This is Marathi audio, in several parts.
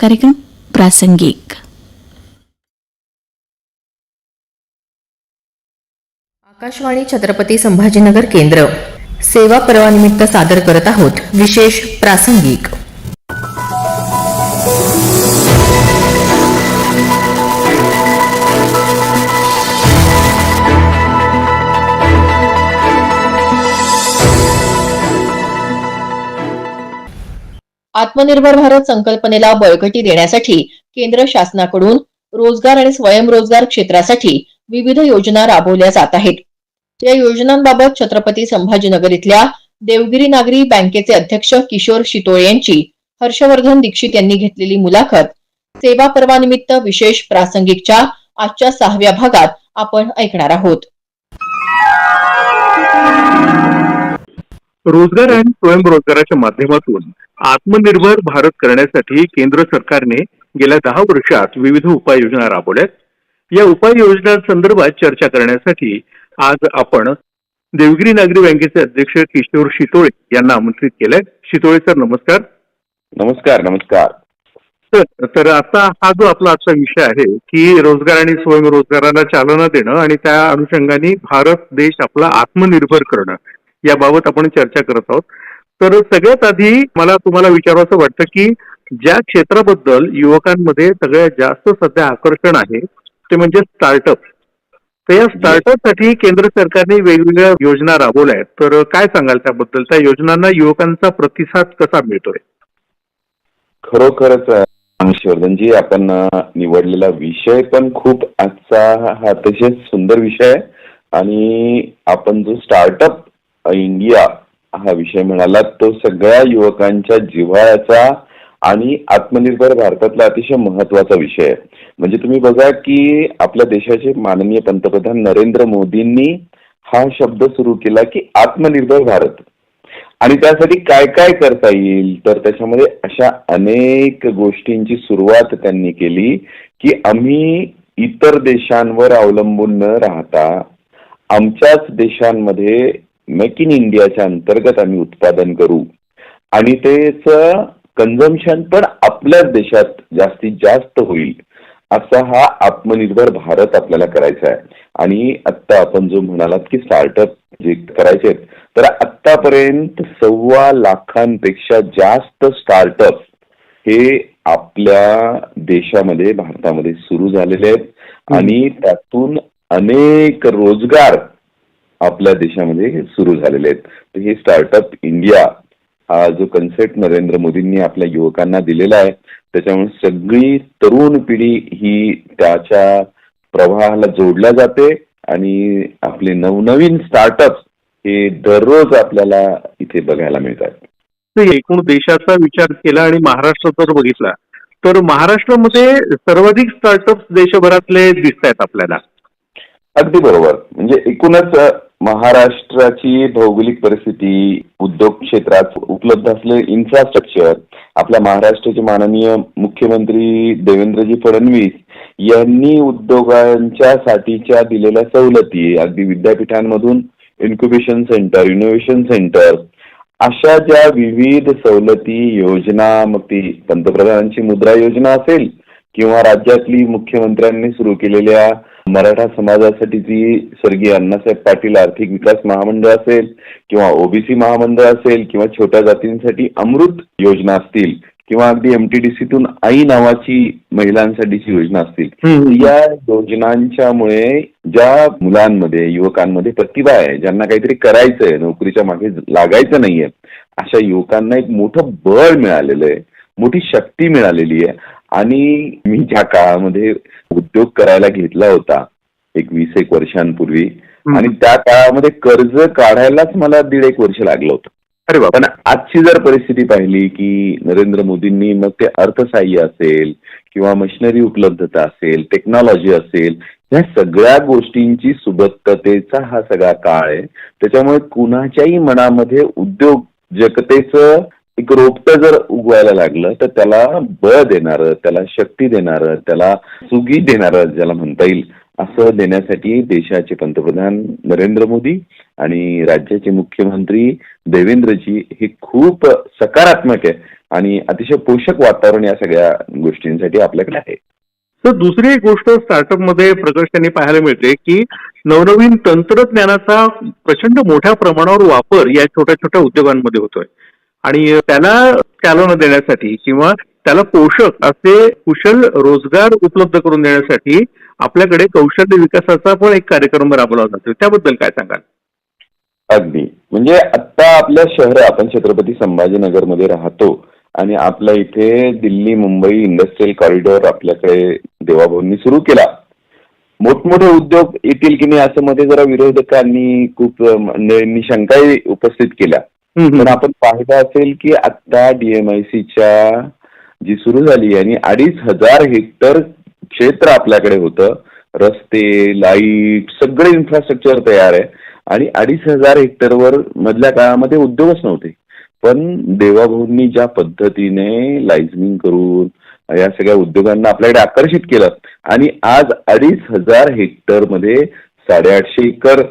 कार्यक्रम प्रासंगिक. आकाशवाणी छत्रपती संभाजीनगर केंद्र. सेवा पर्वानिमित्त सादर करत आहोत विशेष प्रासंगिक. आत्मनिर्भर भारत संकल्पनेला बळकटी देण्यासाठी केंद्र शासनाकडून रोजगार आणि स्वयंरोजगार क्षेत्रासाठी विविध योजना राबवल्या जात आहेत. या योजनांबाबत छत्रपती संभाजीनगर इथल्या देवगिरी नागरी बँकेचे अध्यक्ष किशोर शितोळे यांची हर्षवर्धन दीक्षित यांनी घेतलेली मुलाखत सेवा पर्वानिमित्त विशेष प्रासंगिकच्या आजच्या सहाव्या भागात आपण ऐकणार आहोत. रोजगार आणि स्वयंरोजगाराच्या माध्यमातून आत्मनिर्भर भारत करण्यासाठी केंद्र सरकारने गेल्या दहा वर्षात विविध उपाययोजना राबवल्यात. या उपाययोजनांसंदर्भात चर्चा करण्यासाठी आज आपण देवगिरी नागरी बँकेचे अध्यक्ष किशोर शितोळे यांना आमंत्रित केलंय. शितोळे सर नमस्कार. नमस्कार नमस्कार. तर तर आता हा जो आपला आजचा विषय आहे की रोजगार आणि स्वयंरोजगाराला चालना देणं आणि त्या अनुषंगाने भारत देश आपला आत्मनिर्भर करणं. याबाबत आपण चर्चा करत आहोत. तर सगळ्यात आधी मला तुम्हाला विचारावं वाटतं की ज्या क्षेत्राबद्दल युवकांमध्ये सगळ्यात जास्त सध्या आकर्षण आहे ते म्हणजे स्टार्टअप तर या स्टार्टअपसाठी केंद्र सरकारने वेगवेगळ्या योजना राबवल्या आहेत. तर काय सांगाल त्याबद्दल? त्या योजनांना युवकांचा प्रतिसाद कसा मिळतोय? खरोखरच हर्षवर्धनजी आपण निवडलेला विषय पण खूप आजचा हा अतिशय सुंदर विषय आहे. आणि आपण जो स्टार्टअप इंडिया हा विषय म्हणाला तो सगळ्या युवकांच्या जिव्हाळ्याचा आणि आत्मनिर्भर भारतातला अतिशय महत्त्वाचा विषय आहे. म्हणजे तुम्ही बघा की आपल्या देशाचे माननीय पंतप्रधान नरेंद्र मोदींनी हा शब्द सुरू केला की आत्मनिर्भर भारत. आणि त्यासाठी काय काय करता येईल? तर त्याच्यामध्ये अशा अनेक गोष्टींची सुरुवात त्यांनी केली की आम्ही इतर देशांवर अवलंबून न राहता आमच्याच देशांमध्ये मेक इन इंडियाच्या अंतर्गत आम्ही उत्पादन करू. आणि त्याचं कन्झम्पशन पण आपल्याच देशात जास्तीत जास्त होईल असा हा आत्मनिर्भर भारत आपल्याला करायचा आहे. आणि आत्ता आपण जो म्हणालात की स्टार्टअप जे करायचे आहेत, तर आत्तापर्यंत सव्वा लाखांपेक्षा जास्त स्टार्टअप हे आपल्या देशामध्ये भारतामध्ये सुरू झालेले आहेत. आणि त्यातून अनेक रोजगार आपल्या देशामध्ये सुरू झालेले आहेत. तर हे स्टार्टअप इंडिया हा जो कन्सेप्ट नरेंद्र मोदींनी आपल्या युवकांना दिलेला आहे त्याच्यामुळे सगळी तरुण पिढी ही त्याच्या प्रवाहाला जोडल्या जाते आणि आपले नवनवीन स्टार्टअप हे दररोज आपल्याला इथे बघायला मिळतात. एकूण देशाचा विचार केला आणि महाराष्ट्र जर बघितला तर महाराष्ट्रामध्ये सर्वाधिक स्टार्टअप देशभरातले दिसत आहेत आपल्याला. अगदी बरोबर. म्हणजे एकूणच महाराष्ट्राची भौगोलिक परिस्थिती उद्योग क्षेत्रात उपलब्ध असलेले इन्फ्रास्ट्रक्चर आपल्या महाराष्ट्राचे माननीय मुख्यमंत्री देवेंद्रजी फडणवीस यांनी उद्योगांच्या साठीच्या दिलेल्या सवलती अगदी विद्यापीठांमधून इन्क्युबेशन सेंटर इनोव्हेशन सेंटर अशा ज्या विविध सवलती योजना मग ती पंतप्रधानांची मुद्रा योजना असेल किंवा राज्यातली मुख्यमंत्र्यांनी सुरू केलेल्या मराठा समाजासाठीची स्वर्गीय अण्णासाहेब पाटील आर्थिक विकास महामंडळ असेल किंवा ओबीसी महामंडळ असेल किंवा छोट्या जातींसाठी अमृत योजना असतील किंवा अगदी एमटीडीसीतून आई नावाची महिलांसाठीची योजना असतील या योजनांच्यामुळे ज्या मुलांमध्ये युवकांमध्ये प्रतिभा आहे ज्यांना काहीतरी करायचंय नोकरीच्या मागे लागायचं नाहीये अशा युवकांना एक मोठं बळ मिळालेलं आहे मोठी शक्ती मिळालेली आहे. आणि मी ज्या काळामध्ये उद्योग करायला घेतला होता एक वीस एक वर्षांपूर्वी आणि त्या काळामध्ये कर्ज काढायलाच मला दीड एक वर्ष लागलं होतं. अरे बाबा पण आजची जर परिस्थिती पाहिली की नरेंद्र मोदींनी मग ते अर्थसहाय्य असेल किंवा मशिनरी उपलब्धता असेल टेक्नॉलॉजी असेल ह्या सगळ्या गोष्टींची सुबत्ततेचा हा सगळा काळ आहे. त्याच्यामुळे कुणाच्याही मनामध्ये उद्योजकतेचं एक रोपटं जर उगवायला लागलं तर त्याला बळ देणारं त्याला शक्ती देणारं त्याला सुगी देणारं ज्याला म्हणता येईल असं देण्यासाठी देशाचे पंतप्रधान नरेंद्र मोदी आणि राज्याचे मुख्यमंत्री देवेंद्रजी हे खूप सकारात्मक आहे आणि अतिशय पोषक वातावरण या सगळ्या गोष्टींसाठी आपल्याकडे आहे. तर दुसरी एक गोष्ट स्टार्टअपमध्ये प्रकर्षाने पाहायला मिळते की नवनवीन तंत्रज्ञानाचा प्रचंड मोठ्या प्रमाणावर वापर या छोट्या छोट्या उद्योगांमध्ये होतोय. आणि त्याला चालना देण्यासाठी किंवा त्याला पोषक असे कुशल रोजगार उपलब्ध करून देण्यासाठी आपल्याकडे कौशल्य विकासाचा पण एक कार्यक्रम राबवला जातो. त्याबद्दल काय सांगाल? अगदी. म्हणजे आता आपल्या शहर आपण छत्रपती संभाजीनगरमध्ये राहतो आणि आपल्या इथे दिल्ली मुंबई इंडस्ट्रियल कॉरिडॉर आपल्याकडे देवाभाऊंनी सुरू केला. मोठमोठे उद्योग येतील की नाही असं मध्ये जरा विरोधकांनी खूप शंकाही उपस्थित केल्या. तर आपण पाहिलं असेल की आता डीएमआयसीच्या जी सुरू झाली आणि अडीच हजार हेक्टर क्षेत्र आपल्याकडे होतं. रस्ते लाइट सगळे इन्फ्रास्ट्रक्चर तयार आहे. आणि अडीच हजार हेक्टरवर मधल्या काळामध्ये उद्योगच नव्हते. पण देवाभाऊंनी ज्या पद्धतीने लायझनिंग करून या सगळ्या उद्योगांना आपल्याकडे आकर्षित केलं आणि आज अडीच हजार हेक्टरमध्ये साडेआठशे एकर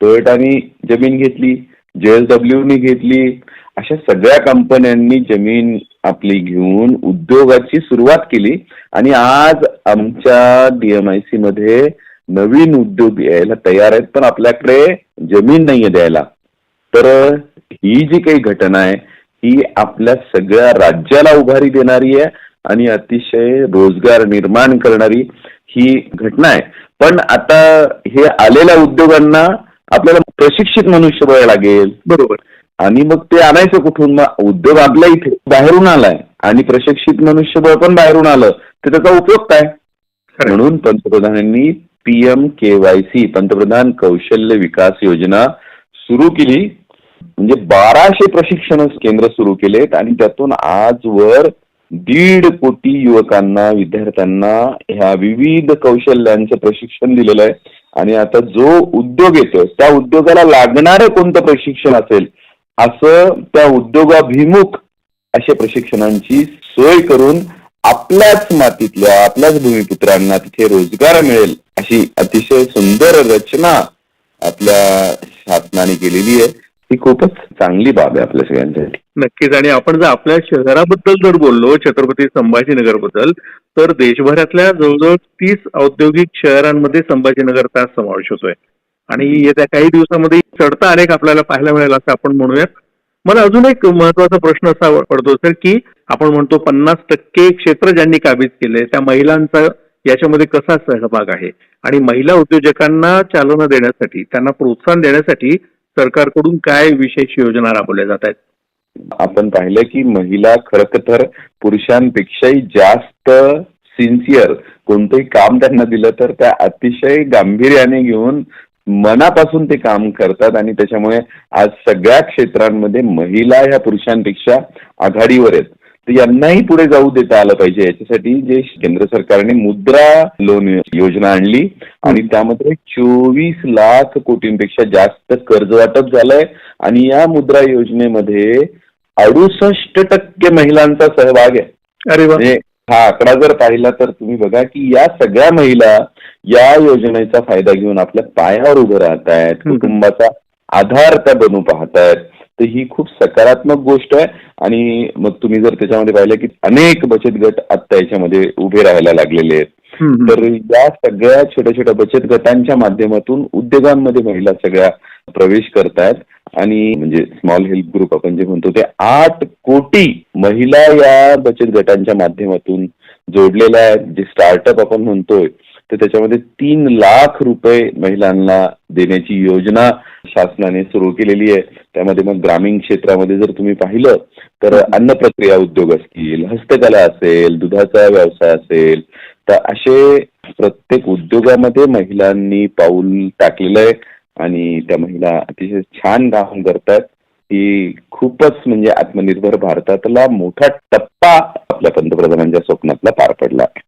टोयटानी जमीन घेतली. जेएसडब्ल्यूनी घेतली. अशा सगळ्या कंपन्यांनी जमीन आपली घेऊन उद्योगाची सुरुवात केली. आणि आज आमच्या डीएमआयसी मध्ये नवीन उद्योग यायला तयार आहेत पण आपल्याकडे जमीन नाहीये द्यायला. तर ही जी काही घटना आहे ही आपल्या सगळ्या राज्याला उभारी देणारी आहे आणि अतिशय रोजगार निर्माण करणारी ही घटना आहे. पण आता हे आलेल्या उद्योगांना आपल्याला प्रशिक्षित मनुष्यबळ लागेल. बरोबर. आणि मग ते आणायचं कुठून? मग उद्योग आपल्या इथे बाहेरून आलाय. आणि प्रशिक्षित मनुष्यबळ पण बाहेरून आलं. तर त्याचा उपयोग काय. म्हणून पंतप्रधानांनी पीएम के वाय सी पंतप्रधान कौशल्य विकास योजना सुरू केली. म्हणजे बाराशे प्रशिक्षण केंद्र सुरू केलेत. आणि त्यातून आजवर दीड कोटी युवकांना विद्यार्थ्यांना ह्या विविध कौशल्यांचं प्रशिक्षण दिलेलं आहे. आणि आता जो उद्योग येतो त्या उद्योगाला लागणारं कोणतं प्रशिक्षण असेल असं त्या उद्योगाभिमुख अशा प्रशिक्षणांची सोय करून आपल्याच मातीतल्या आपल्याच भूमिपुत्रांना तिथे रोजगार मिळेल अशी अतिशय सुंदर रचना आपल्या शासनाने केलेली आहे. ही खूपच चांगली बाब आहे आपल्या सगळ्यांसाठी. नक्कीच. आणि आपण जर आपल्या शहराबद्दल जर बोललो छत्रपती संभाजीनगरबद्दल तर देशभरातल्या जवळजवळ तीस औद्योगिक शहरांमध्ये संभाजीनगरचा समावेश होतोय. आणि येत्या काही दिवसामध्ये चढता अनेक आपल्याला पाहायला मिळेल असं आपण म्हणूयात. मला अजून एक महत्त्वाचा प्रश्न असा पडतो सर की आपण म्हणतो पन्नास टक्के क्षेत्र ज्यांनी काबीज केले त्या महिलांचा याच्यामध्ये कसा सहभाग आहे? आणि महिला उद्योजकांना चालना देण्यासाठी त्यांना प्रोत्साहन देण्यासाठी सरकारकडून काय विशेष योजना राबवल्या जात आहेत? आपण पाहिलं की महिला खरं तर पुरुषांपेक्षाही जास्त सिन्सिअर कोणतंही काम त्यांना दिलं तर त्या अतिशय गांभीर्याने घेऊन मनापासून ते काम करतात आणि त्याच्यामुळे आज सगळ्या क्षेत्रांमध्ये महिला ह्या पुरुषांपेक्षा आघाडीवर आहेत. तर यांनाही पुढे जाऊ देता आलं पाहिजे. याच्यासाठी जे केंद्र सरकारने मुद्रा लोन योजना आणली आणि त्यामध्ये चोवीस लाख कोटींपेक्षा जास्त कर्ज वाटप झालंय. आणि या मुद्रा योजनेमध्ये अडुसष्ट टक्के महिलांचा सहभाग आहे. अरे म्हणजे हा आकडा जर पाहिला तर तुम्ही बघा की या सगळ्या महिला या योजनेचा फायदा घेऊन आपल्या पायावर उभं राहत आहेत. कुटुंबाचा आधार त्या बनू पाहतायत. तर ही खूप सकारात्मक गोष्ट आहे. आणि मग तुम्ही जर त्याच्यामध्ये पाहिलं की अनेक बचत गट आता याच्यामध्ये उभे राहायला लागलेले आहेत. तर या सगळ्या छोट्या छोट्या बचत गटांच्या माध्यमातून उद्योगांमध्ये महिला सगळ्या प्रवेश करतायत. आणि म्हणजे स्मॉल हेल्प ग्रुप आपण जे म्हणतो ते आठ कोटी महिला या बचत गटांच्या माध्यमातून जोडलेल्या आहेत. जे स्टार्टअप आपण म्हणतोय तर त्याच्यामध्ये तीन लाख रुपये महिलांना देण्याची योजना शासनाने सुरू केलेली आहे. त्यामध्ये मग ग्रामीण क्षेत्रामध्ये जर तुम्ही पाहिलं तर अन्न प्रक्रिया उद्योग असतील हस्तकला असेल दुधाचा व्यवसाय असेल तर असे प्रत्येक उद्योगामध्ये महिलांनी पाऊल टाकलेलं आहे आणि त्या महिला अतिशय छान काम करतात. ही खूपच म्हणजे आत्मनिर्भर भारतातला मोठा टप्पा आपल्या पंतप्रधानांच्या स्वप्नातला पार पडला आहे.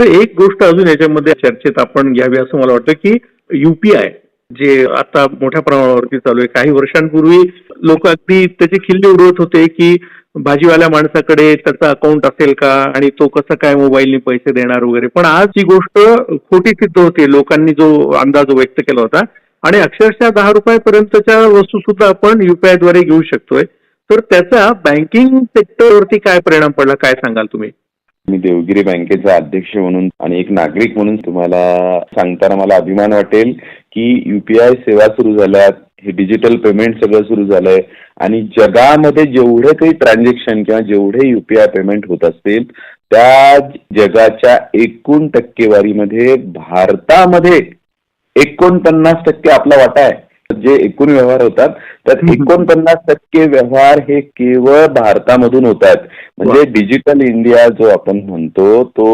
तर एक गोष्ट अजून याच्यामध्ये चर्चेत आपण घ्यावी असं मला वाटतं की युपीआय जे आता मोठ्या प्रमाणावरती चालू आहे. काही वर्षांपूर्वी लोक अगदी त्याचे खिल्ले उडवत होते की भाजीवाल्या माणसाकडे त्याचा अकाउंट असेल का आणि तो कसं काय मोबाईलने पैसे देणार वगैरे. पण आज ही गोष्ट खोटी सिद्ध होते. लोकांनी जो अंदाज व्यक्त केला होता. आणि अक्षरशः दहा रुपयापर्यंतच्या वस्तू सुद्धा आपण युपीआयद्वारे घेऊ शकतोय. तर त्याचा बँकिंग सेक्टरवरती काय परिणाम पडला काय सांगाल तुम्ही? मी देवगिरी बँकेचा अध्यक्ष म्हणून आणि एक नागरिक म्हणून तुम्हाला सांगताना मला अभिमान वाटेल की युपीआय सेवा सुरू झाल्यात हे डिजिटल पेमेंट सगळं सुरू झालंय आणि जगामध्ये जेवढे काही ट्रान्झॅक्शन किंवा जेवढे युपीआय पेमेंट होत असतील त्या जगाच्या एकूण टक्केवारीमध्ये भारतामध्ये एकोणपन्नास टक्के आपला वाटा आहे. जे एकूण व्यवहार होतात त्यात. एकोणपन्नास टक्के व्यवहार हे केवळ भारतामधून होत आहेत म्हणजे डिजिटल इंडिया जो आपण म्हणतो तो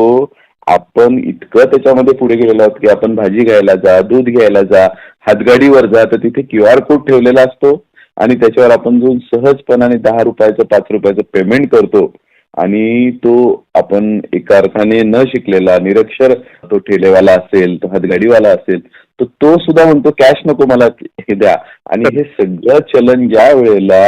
आपण इतकं त्याच्यामध्ये पुढे गेलेलो आहोत की आपण भाजी घ्यायला जा दूध घ्यायला जा हातगाडीवर जा तर तिथे क्यू आर कोड ठेवलेला असतो आणि त्याच्यावर आपण जो सहजपणाने दहा रुपयाचं पाच रुपयाचं पेमेंट करतो. आणि तो आपण एका अर्थाने न शिकलेला निरक्षर तो ठेलेवाला असेल तो हातगाडीवाला असेल तर तो सुद्धा म्हणतो कॅश नको मला हे द्या. आणि हे सगळं चलन ज्या वेळेला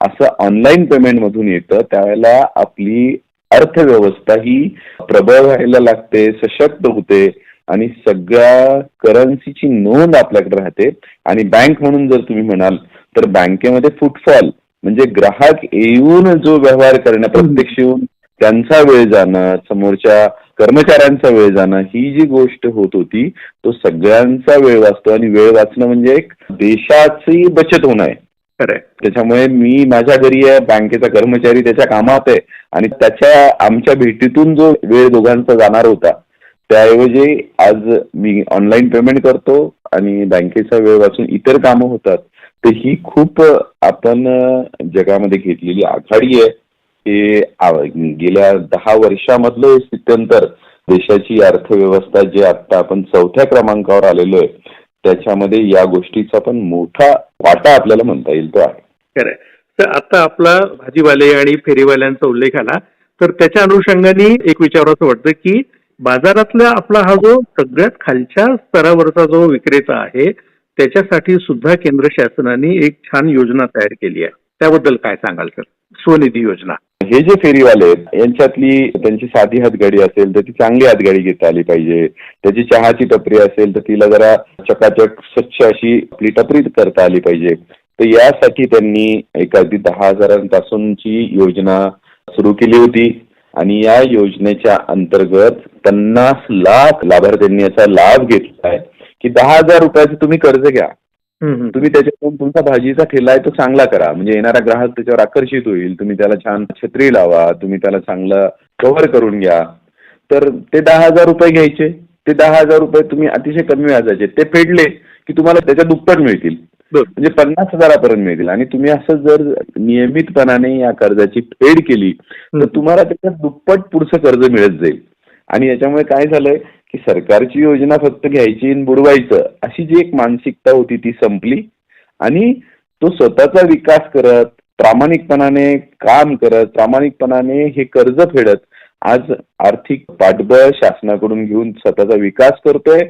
असं ऑनलाईन पेमेंट मधून येतं त्यावेळेला आपली अर्थव्यवस्था ही प्रबळ व्हायला लागते सशक्त होते आणि सगळ्या करन्सीची नोंद आपल्याकडे राहते. आणि बँक म्हणून जर तुम्ही म्हणाल तर बँकेमध्ये फुटफॉल म्हणजे ग्राहक येऊन जो व्यवहार करणं प्रत्यक्ष येऊन त्यांचा वेळ जाणं समोरच्या कर्मचाऱ्यांचा वेळ जाणं ही जी गोष्ट होत होती तो सगळ्यांचा वेळ वाचतो आणि वेळ वाचणं म्हणजे एक देशाची बचत होणं आहे. खरंय. त्याच्यामुळे मी माझ्या घरी आहे बँकेचा कर्मचारी त्याच्या कामात आहे आणि त्याच्या आमच्या भेटीतून जो वेळ दोघांचा जाणार होता त्याऐवजी आज मी ऑनलाईन पेमेंट करतो आणि बँकेचा वेळ वाचून इतर कामं होतात. तर ही खूप आपण जगामध्ये घेतलेली आघाडी आहे. हे गेल्या दहा वर्षामधलं हे स्थित्यंतर देशाची अर्थव्यवस्था जे आता आपण चौथ्या क्रमांकावर आलेलो आहे त्याच्यामध्ये या गोष्टीचा पण मोठा वाटा आपल्याला म्हणता येईल तो आहे. खरं तर आता आपला भाजीवाले आणि फेरीवाल्यांचा उल्लेख आला तर त्याच्या अनुषंगाने एक विचार असं वाटतं की बाजारातला आपला हा जो सगळ्यात खालच्या स्तरावरचा जो विक्रेता आहे त्याच्यासाठी सुद्धा केंद्र शासनाने एक छान योजना तयार केली आहे. त्याबद्दल काय सांगाल सर? स्वनिधी योजना. हे जे फेरीवाले आहेत यांच्यातली त्यांची साधी हातगाडी असेल तर ती चांगली हातगाडी घेता आली पाहिजे. त्याची चहाची टपरी असेल तर तिला जरा चकाचक स्वच्छ अशी आपली टपरी करता आली पाहिजे. तर यासाठी त्यांनी एक अगदी दहा हजारांपासूनची योजना सुरू केली होती. आणि या योजनेच्या अंतर्गत पन्नास लाख लाभार्थ्यांनी याचा लाभ घेतला आहे. की दहा हजार रुपयाचं तुम्ही कर्ज घ्या. तुम्ही त्याच्यातून तुमचा भाजीचा ठेला आहे तो चांगला करा. म्हणजे येणारा ग्राहक त्याच्यावर आकर्षित होईल. तुम्ही त्याला छान छत्री लावा. तुम्ही त्याला चांगलं कव्हर करून घ्या. तर ते दहा हजार रुपये घ्यायचे. ते दहा हजार रुपये तुम्ही अतिशय कमी व्याजाचे. ते फेडले की तुम्हाला त्याच्या दुप्पट मिळतील. म्हणजे पन्नास हजारापर्यंत मिळतील. आणि तुम्ही असं जर नियमितपणाने या कर्जाची फेड केली तर तुम्हाला त्याच्यात दुप्पट पुढचं कर्ज मिळत जाईल. आणि याच्यामुळे काय झालंय की सरकारची योजना फक्त घ्यायची आणि बुडवायचं अशी जी एक मानसिकता होती ती संपली. आणि तो स्वतःचा विकास करत प्रामाणिकपणाने काम करत प्रामाणिकपणाने हे कर्ज फेडत आज आर्थिक पाठबळ शासनाकडून घेऊन स्वतःचा विकास करतोय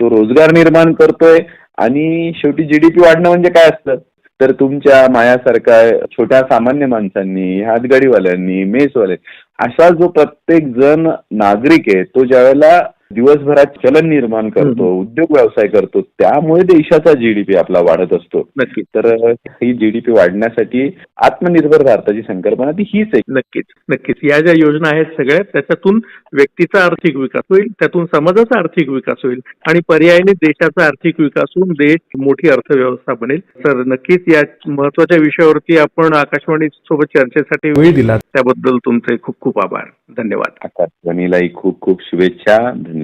तो रोजगार निर्माण करतोय आणि शेवटी जीडीपी वाढणं म्हणजे काय असतं? तर तुमच्या मायासारख्या छोट्या सामान्य माणसांनी हातगाडीवाल्यांनी मेसवाले असा जो प्रत्येक जण नागरिक आहे तो ज्यावेळेला दिवसभरात चलन निर्माण करतो उद्योग व्यवसाय करतो त्यामुळे देशाचा जीडीपी आपला वाढत असतो. नक्कीच. तर ही जीडीपी वाढण्यासाठी आत्मनिर्भर भारताची संकल्पना ती हीच आहे. नक्कीच नक्कीच. या ज्या योजना आहेत सगळ्या त्याच्यातून व्यक्तीचा आर्थिक विकास होईल त्यातून समाजाचा आर्थिक विकास होईल आणि पर्यायाने देशाचा आर्थिक विकास होऊन देश मोठी अर्थव्यवस्था बनेल. तर नक्कीच या महत्त्वाच्या विषयावरती आपण आकाशवाणी सोबत चर्चेसाठी वेळ दिला त्याबद्दल तुमचे खूप खूप आभार. धन्यवाद. आकाशवाणीलाही खूप खूप शुभेच्छा. धन्यवाद.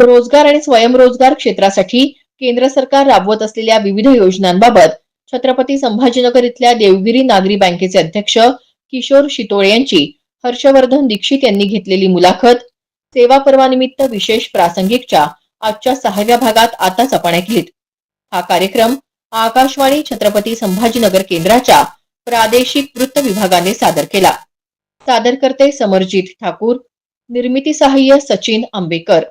रोजगार आणि स्वयंरोजगार क्षेत्रासाठी केंद्र सरकार राबवत असलेल्या विविध योजनांबाबत छत्रपती संभाजीनगर इथल्या देवगिरी नागरी बँकेचे अध्यक्ष किशोर शितोळे यांची हर्षवर्धन दीक्षित यांनी घेतलेली मुलाखत सेवा पर्वानिमित्त विशेष प्रासंगिकच्या आजच्या सहाव्या भागात आताच आपण ऐकलीत हा कार्यक्रम आकाशवाणी छत्रपती संभाजीनगर केंद्राच्या प्रादेशिक वृत्त विभागाने सादर केला. सादर करते समरजित ठाकूर. निर्मिती सहाय्य सचिन आंबेकर.